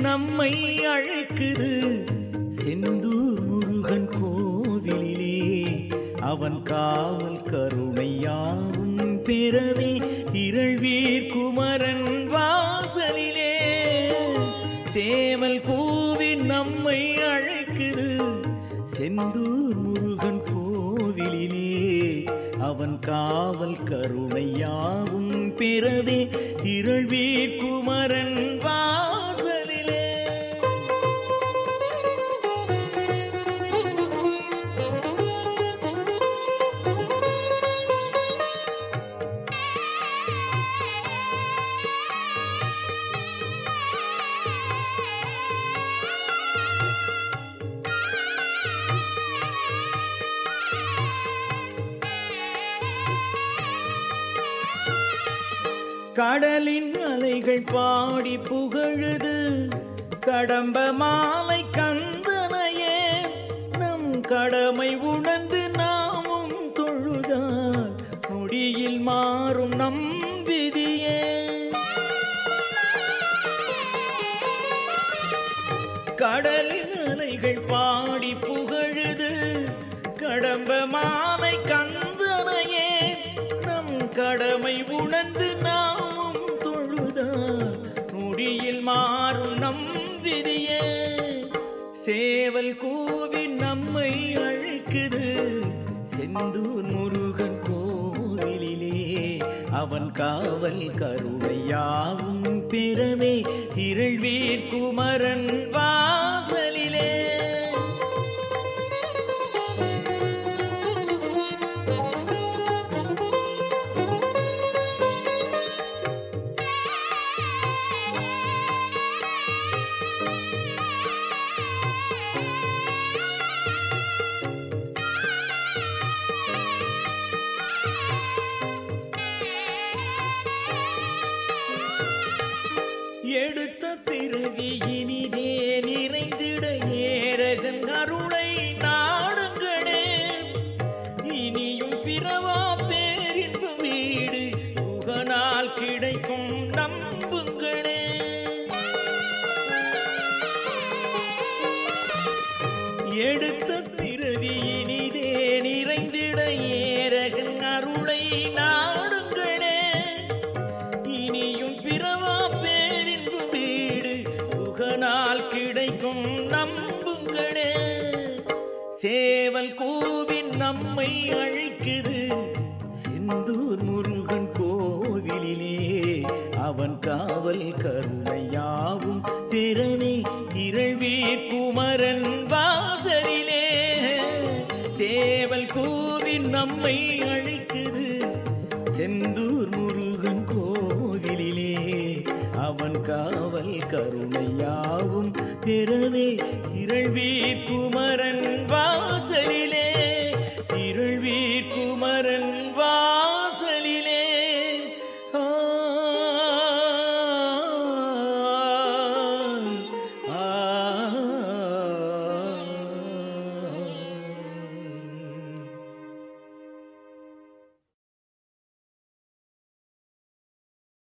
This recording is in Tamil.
நம்மை அழைக்குது. செந்தூர் முருகன் கோவிலே அவன் காவல் கருணையாவும் பெறவே இரள்வீர் குமரன் வாசலிலே. சேவல் கூவி நம்மை அழைக்குது. செந்தூர் முருகன் கோவிலிலே அவன் காவல் கருணையாவும் பெறவே இரள்வீர் குமரன் கடலின் அலைகள் பாடி புகழுது. கடம்ப மாலை கந்தனையே நம் கடமை உணர்ந்து நாமும் தொழுதால் முடியில் மாறும் நம் விதியே. கடலின் அலைகள் பாடி புகழுது. கடம்ப மாலை கந்தனையே நம் கடமை உணர்ந்து நாம் நம் விதியே சேவல் கூவி நம்மை அழைக்குது. செந்தூர் முருகன் கோவிலிலே அவன் காவல் கருணையாவும் பிறவே. திரள்வீர் குமரன் வா கிடைக்கும் நம்புங்களே. எடுத்த பிறவி இனிதே நிறைந்திட ஏரகன் அருளை நாடுங்களே. இனியும் பிறவா பேரின்பு வீடு புகனால் கிடைக்கும் நம்புங்களே. சேவல் கூவின் நம்மை அழைக்குது. செந்தூர் முருகன் கோ அவன் காவல் கருணையாவும் திறனே இரள்வீர் குமரன் வாசலிலே. சேவல் கூவின் நம்மை அழைக்குது. செந்தூர் முருகன் கோவிலிலே. அவன் காவல் கருணையாவும் திறவே இரள்வீர் குமரன்